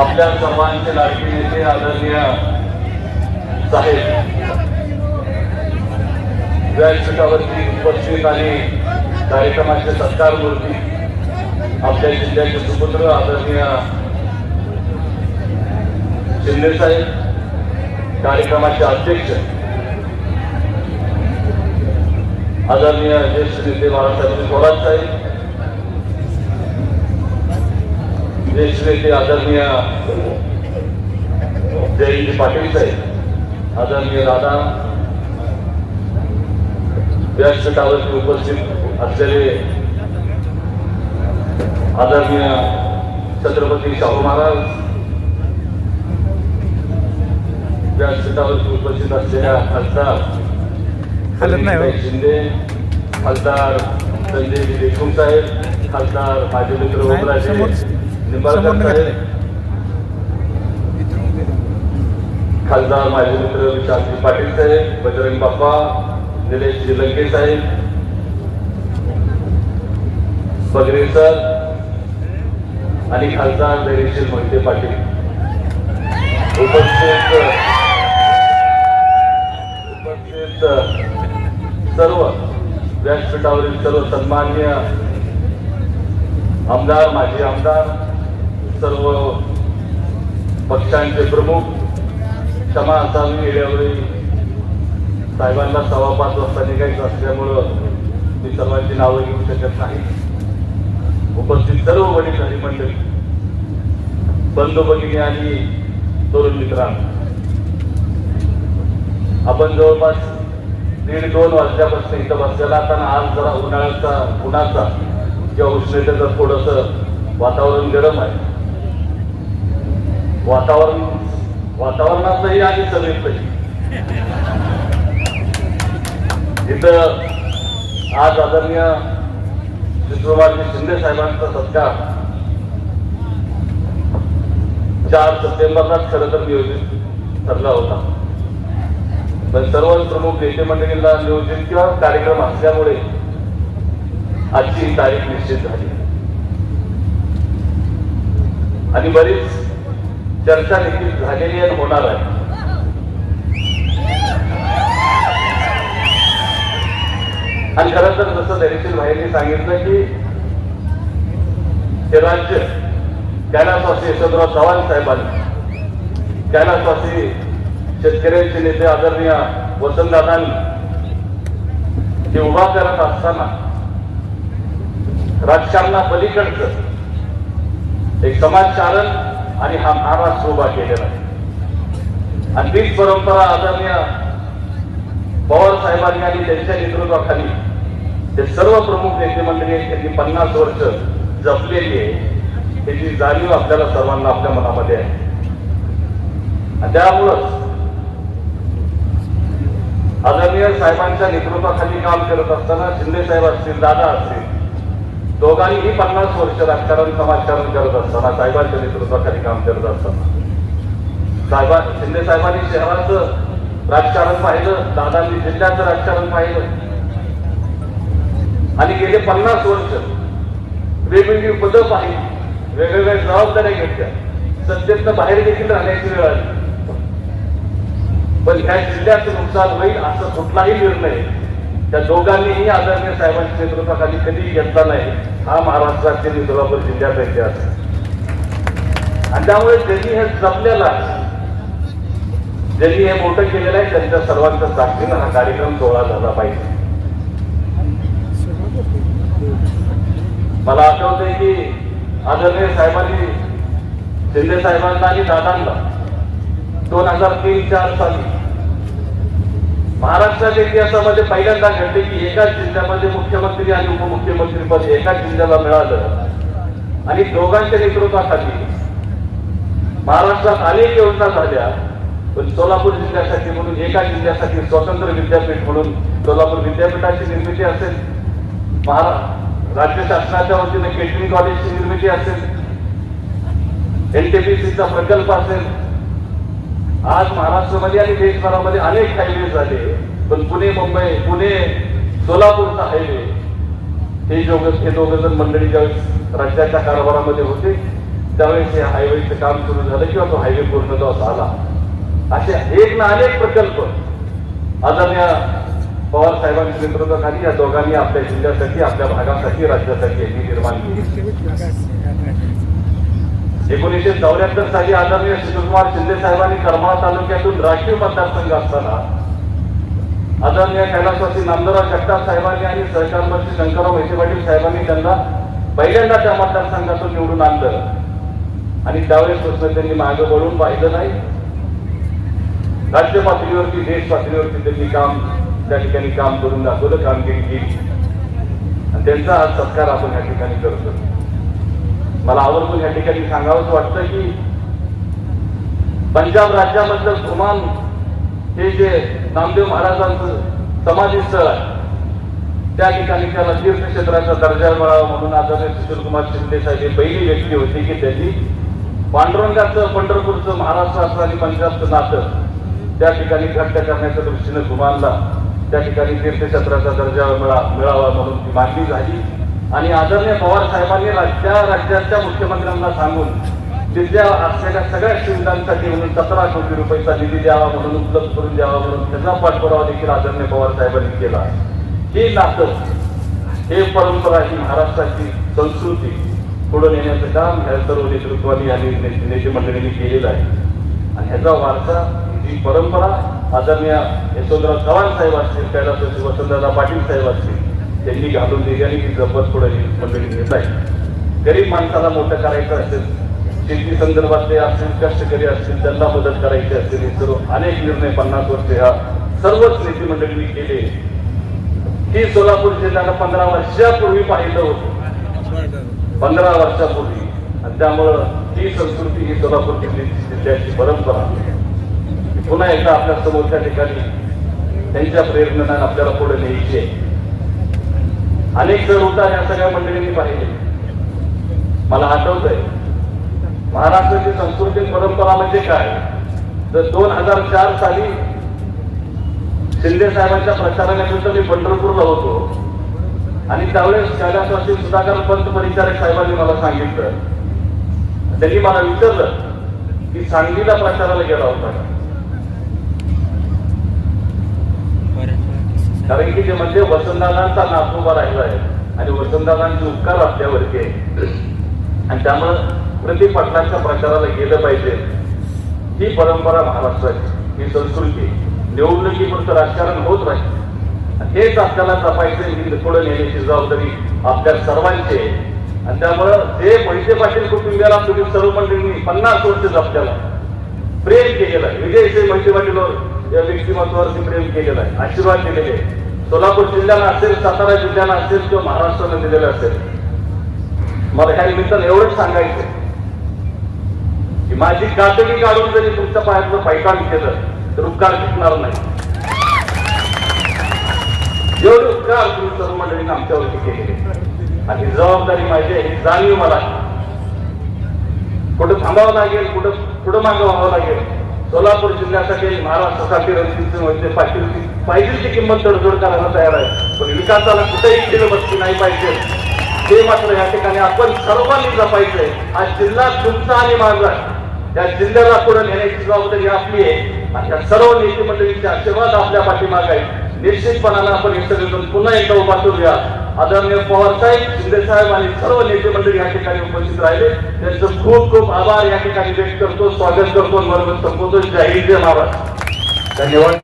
आपल्या सर्वांचे लाडके नेते आदरणीय साहेब. व्यासपीठावरती उपस्थित आणि कार्यक्रमाचे सत्कार मूर्ती आपल्या जिल्ह्याचे सुपुत्र आदरणीय शिंदे साहेब कार्यक्रमाचे अध्यक्ष आदरणीय ज्येष्ठ नेते बाळासाहेब थोरात साहेब ज्येष्ठ नेते आदरणीय जयंती पाटील साहेब आदरणीय दादा व्यासपीठावरती उपस्थित असलेले आदरणीय छत्रपती शाहू महाराज व्यासपीठावरती उपस्थित असलेल्या खासदार हो. शिंदे खासदार संजय देशमुख साहेब खासदार माजी मित्र खासदार माजी मित्र विशांती पाटील साहेब बजरंग बाप्पा निलेश श्रीलंके साहेब बगरे सर आणि खासदार धैर्यशील मोहिते पाटील. उपस्थित उपस्थित सर्व व्यासपीठावरील सर्व सन्मान्य आमदार माजी आमदार सर्व पक्षांचे प्रमुख क्षमा असावी गेल्यावेळी साहेबांना सव्वा पाच वाजता निघायचं असल्यामुळं मी सर्वांची नावं घेऊ शकत नाही. उपस्थित सर्व वडीलधारी मंडळी बंधू भगिनी आणि तरुण मित्रांनो आपण जवळपास दीड दोन वाजल्यापासून इथं बसलेला असताना आज जरा उन्हाळ्याचा उन्हाचा किंवा उष्णतेचं थोडंसं वातावरण गरम आहे. वातावरण वातावरणातही आणि सगळीकडे इथं आज आदरणीय विश्वभारती शिंदे साहेबांचा सत्कार. चार सप्टेंबरलाच खरं तर नियोजित ठरला होता. पण सर्व प्रमुख नेते मंडळींना नियोजित किंवा कार्यक्रम असल्यामुळे आजची ही तारीख निश्चित झाली. आणि बरीच चर्चा देखील झालेली आणि होणार आहे. आणि खरं तर जसं दरीशील भाईंनी सांगितलं की हे राज्य स्वासी यशवंतराव चव्हाण साहेबांनी स्वासी शेतकऱ्यांचे नेते आदरणीय वसंतदादांनी ते उभा करत असताना राजकारणा पलीकडचं एक समाजकारण आणि हा महाराष्ट्र उभा केलेला आहे. आणि तीच परंपरा आदरणीय पवार साहेबांनी आणि त्यांच्या नेतृत्वाखाली ते सर्व प्रमुख नेते मंडळी त्यांनी पन्नास वर्ष जपलेली आहे. त्याची जाणीव आपल्याला सर्वांना आपल्या मनामध्ये आहे. आणि त्यामुळंच आदरणीय साहेबांच्या नेतृत्वाखाली काम करत असताना शिंदे साहेब असतील दादा असतील दोघांनीही पन्नास वर्ष राजकारण समाजकारण करत असताना साहेबांच्या नेतृत्वाखाली काम करत असताना. साहेबा शिंदे साहेबांनी शहराचं राजकारण पाहिलं दादांनी जिल्ह्याचं राजकारण पाहिलं. आणि गेले पन्नास वर्ष वेगवेगळी पदं पाहिली वेगवेगळ्या जबाबदाऱ्या घेतल्या. सत्तेतनं बाहेर देखील राहण्याची वेळ आली. पण ह्या जिल्ह्याचं नुकसान होईल असा कुठलाही निर्णय त्या दोघांनीही आदरणीय साहेबांच्या नेतृत्वाखाली कधी घेतला नाही. हा महाराष्ट्रातील सोलापूर जिल्ह्यात इतिहास आणि त्यामुळे त्यांनी हे जपलेला ज्यांनी हे मोठं केलेलं आहे त्यांच्या सर्वांच्या साक्षीनं हा कार्यक्रम सोहळा झाला पाहिजे. मला आठवतंय की आदरणीय साहेबांनी शिंदे साहेबांना आणि दादांना दोन हजार तीन चार साली महाराष्ट्राच्या इतिहासामध्ये पहिल्यांदा घडले की एकाच जिल्ह्यामध्ये मुख्यमंत्री आणि उपमुख्यमंत्री पद एकाच जिल्ह्याला मिळालं. आणि दोघांच्या नेतृत्वाखाली महाराष्ट्रात अनेक योजना झाल्या. पण सोलापूर जिल्ह्यासाठी म्हणून एका जिल्ह्यासाठी स्वतंत्र विद्यापीठ म्हणून सोलापूर विद्यापीठाची निर्मिती असेल महारा राज्य शासनाच्या वतीने केटरिंग कॉलेजची निर्मिती असेल एनटीपीसीचा प्रकल्प असेल आज महाराष्ट्रामध्ये आणि देशभरामध्ये अनेक हायवे झाले. पण पुणे मुंबई पुणे सोलापूरचा हायवे हे दोघं हे दोघं जण मंडळी ज्यावेळेस राज्याच्या कारभारामध्ये होते त्यावेळेस हे हायवेचं काम सुरू झालं किंवा तो हायवे पूर्ण झाला. असे एक ना अनेक प्रकल्प आदरणीय पवार साहेबांच्या नेतृत्वाखाली या दोघांनी आपल्या जिल्ह्यासाठी आपल्या भागासाठी राज्यासाठी यांनी निर्माण केली. एकोणीसशे चौऱ्याहत्तर साली आदरणीय शिवकुमार शिंदे साहेबांनी करमाळा तालुक्यातून राष्ट्रीय मतदारसंघ असताना आदरणीय कैलासवासी नामदारराव जगताप साहेबांनी आणि सहकार मंत्री शंकरराव वैसे पाटील साहेबांनी त्यांना पहिल्यांदा त्या मतदारसंघातून निवडून आणलं. आणि त्यावेळेस त्यांनी मागे वळून पाहिलं नाही. राज्य पातळीवरती देश पातळीवरती त्यांनी काम त्या ठिकाणी काम करून दाखवलं कामगिरी केली. आणि त्यांचा आज सत्कार आपण या ठिकाणी करतो मला आवर्जून या ठिकाणी सांगावंच वाटतं की पंजाब राज्यामधलं घुमान हे जे नामदेव महाराजांचं समाधी स्थळ आहे त्या ठिकाणी त्याला तीर्थक्षेत्राचा दर्जा मिळावा म्हणून आदरणीय सुशीलकुमार शिंदे साहेब ही पहिली व्यक्ती होती की त्यांनी पांडुरंगाचं पंढरपूरचं महाराष्ट्राचं आणि पंजाबचं नातं त्या ठिकाणी घट्ट करण्याच्या दृष्टीने घुमानला. त्या ठिकाणी तीर्थक्षेत्राचा दर्जा मिळावा म्हणून ती मागणी झाली. आणि आदरणीय पवार साहेबांनी राज्या राज्याच्या मुख्यमंत्र्यांना सांगून तिथल्या असलेल्या सगळ्या सुविधांसाठी म्हणून सतरा कोटी रुपयाचा निधी द्यावा म्हणून उपलब्ध करून द्यावा म्हणून त्याचा पाठपुरावा देखील आदरणीय पवार साहेबांनी केला. हे नातं हे परंपरा ही महाराष्ट्राची संस्कृती पुढे नेण्याचं काम ह्या सर्व नेतृत्वाने आणि ने- नेते मंडळींनी केलेलं आहे. आणि ह्याचा वारसा ही परंपरा आदरणीय यशवंतराव चव्हाण साहेब असतील कैलास वसंतदादा पाटील साहेब असतील त्यांनी घालून दिली आणि ती जपत पुढे मंडळी घेत आहे. गरीब माणसाला मोठं करायचं असेल शेती संदर्भातले असतील कष्टकरी असतील त्यांना मदत करायची असेल हे सर्व अनेक निर्णय पन्नास वर्ष ह्या सर्वच नेते मंडळींनी केले. ही सोलापूर जिल्ह्याला पंधरा वर्षापूर्वी पाहिलं होतं. पंधरा वर्षापूर्वी. आणि त्यामुळं ही संस्कृती ही सोलापूर जिल्ह्याची परंपरा. पुन्हा एकदा आपल्या समोरच्या ठिकाणी त्यांच्या प्रेरणेनं आपल्याला पुढे न्यायची आहे. अनेक जण उतार या सगळ्या मंडळींनी पाहिले. मला आठवत आहे महाराष्ट्राची संस्कृती परंपरा म्हणजे काय? तर दोन हजार चार साली शिंदे साहेबांच्या प्रचारानिमित्त मी पंढरपूरला होतो. आणि त्यावेळेस कैलासवासी सुधाकर पंत परिचारक साहेबांनी मला सांगितलं. त्यांनी मला विचारलं की सांगलीला प्रचाराला गेला होता कारण की ते म्हणजे वसंतदादांचा नाथ उभा राहिला आहे. आणि वसंतदादांचे उपकार आपल्यावरती आहे. आणि त्यामुळं प्रति पाटलांच्या प्रचाराला गेलं पाहिजे. ही परंपरा महाराष्ट्राची ही संस्कृती निवडणुकीपुरतं राजकारण होत राहील हेच आपल्याला जपायचं ही पुढे नेण्याची जबाबदारी आपल्या सर्वांची आहे. आणि त्यामुळं जे पैसे पाटील कुटुंबियाला तुम्ही सर्व मंडळींनी पन्नास वर्ष आपल्याला प्रेम केलेलं आहे. विजय मोहिते पाटील या व्यक्तिमत्वावरती प्रेम केलेलं आहे. आशीर्वाद दिलेले आहे. सोलापूर जिल्ह्याला असेल सातारा जिल्ह्याला असेल किंवा महाराष्ट्रानं दिलेलं असेल. मला ह्या निमित्तानं एवढंच सांगायचं की माझी कातडी काढून जरी तुमच्या पायातलं पैकाण केलं तर उपकार टिकणार नाही. एवढे उपकार तुम्ही सर्व मंडळींनी आमच्यावरती केलेले आणि जबाबदारी माझी आहे ही जाणीव मला कुठं थांबावं लागेल कुठं पुढं मागं व्हावं लागेल? सोलापूर जिल्ह्यासाठी महाराष्ट्रासाठी रणजित मोहिते पाटील पाहिजे किंमत तडजोड करायला तयार आहे. पण विकासाला कुठेही केलं बसती नाही पाहिजे. ते मात्र या ठिकाणी आपण सर्वांनी जपायचंय. हा जिल्हा तुमचा आणि माझा. या त्या जिल्ह्याला पुढे नेण्याची जबाबदारी आपली आहे. अशा सर्व नेते मंडळींचे आशीर्वाद आपल्या पाठीमाग आहे निश्चितपणानं आपण हे सगळेजण पुन्हा एकदा उभा करूया. आदरणीय पवार साहेब शिंदे साहेब आणि सर्व नेते मंडळी या ठिकाणी उपस्थित राहिले. त्यांचं खूप खूप आभार. या ठिकाणी व्यक्त करतो स्वागत करतो आणि संपवतो जय हिंद जय महाराज धन्यवाद.